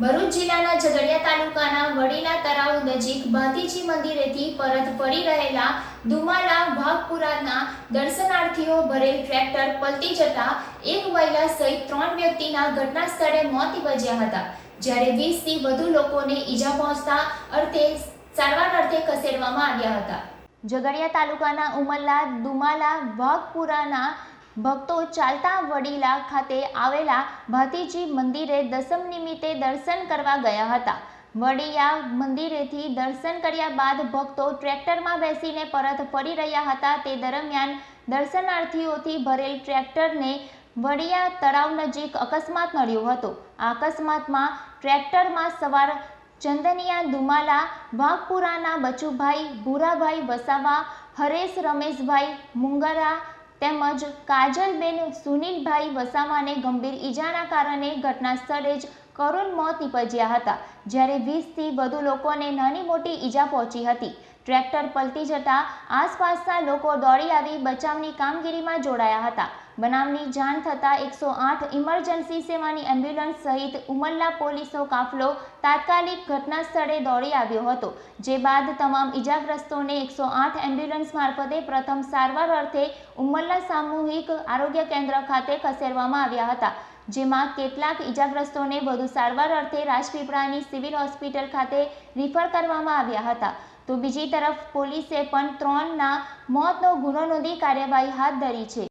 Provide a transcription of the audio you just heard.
ભરૂચ જિલ્લાના ઝઘડિયા તાલુકાના વડીલા તળાવ નજીક ભાતીજી મંદિરેથી પરત ફરી રહેલા દુમાલા ભાગપુરાના દર્શનાર્થીઓ ભરેલ ટ્રેક્ટર પલટી જતા એક મહિલા સહિત ત્રણ વ્યક્તિના ઘટના સ્થળે મોત નિપજ્યા હતા. જ્યારે વીસથી વધુ લોકોને ઈજા પહોંચતા અર્થે સારવાર અર્થે ખસેડવામાં આવ્યા હતા. ઝઘડિયા તાલુકાના ઉમરલા દુમાલા ભાગપુરાના ભક્તો ચાલતા વડીલા ખાતે આવેલા ભાતીજી મંદિરે દસમ નિમિત્તે દર્શન કરવા ગયા હતા. વડિયા મંદિરેથી દર્શન કર્યા બાદ ભક્તો ટ્રેક્ટરમાં બેસીને પરત ફરી રહ્યા હતા. તે દરમિયાન દર્શનાર્થીઓથી ભરેલ ટ્રેક્ટરને વડિયા તળાવ નજીક અકસ્માત નડ્યો હતો. આ અકસ્માતમાં ટ્રેક્ટરમાં સવાર ચંદનિયા દુમાલા, વાઘપુરાના બચુભાઈ, ભૂરાભાઈ વસાવા, હરેશ રમેશભાઈ મુંગરા તેમજ કાજલબેન સુનિલભાઈ વસાવાને ગંભીર ઈજાના કારણે ઘટના સ્થળે જ કરુણ મોત નીપજ્યા હતા. જ્યારે વીસથી વધુ લોકોને નાની મોટી ઈજા પહોંચી હતી. ટ્રેક્ટર પલટી જતા આસપાસના લોકો દોડી આવી બચાવની કામગીરીમાં જોડાયા હતા. બનાવની જાણ થતાં એકસો આઠ ઇમરજન્સી સેવાની એમ્બ્યુલન્સ સહિત ઉમરલા પોલીસનો કાફલો તાત્કાલિક ઘટના સ્થળે દોડી આવ્યો હતો, જે બાદ તમામ ઈજાગ્રસ્તોને એકસો આઠ એમ્બ્યુલન્સ મારફતે પ્રથમ સારવાર અર્થે ઉમરલા સામૂહિક આરોગ્ય કેન્દ્ર ખાતે ખસેડવામાં આવ્યા હતા. જેમાં કેટલાક ઈજાગ્રસ્તોને વધુ સારવાર અર્થે રાજપીપળાની સિવિલ હોસ્પિટલ ખાતે રિફર કરવામાં આવ્યા હતા. તો બીજી તરફ પોલીસે પણ ત્રણના મોતનો ગુનો નોંધી કાર્યવાહી હાથ ધરી છે.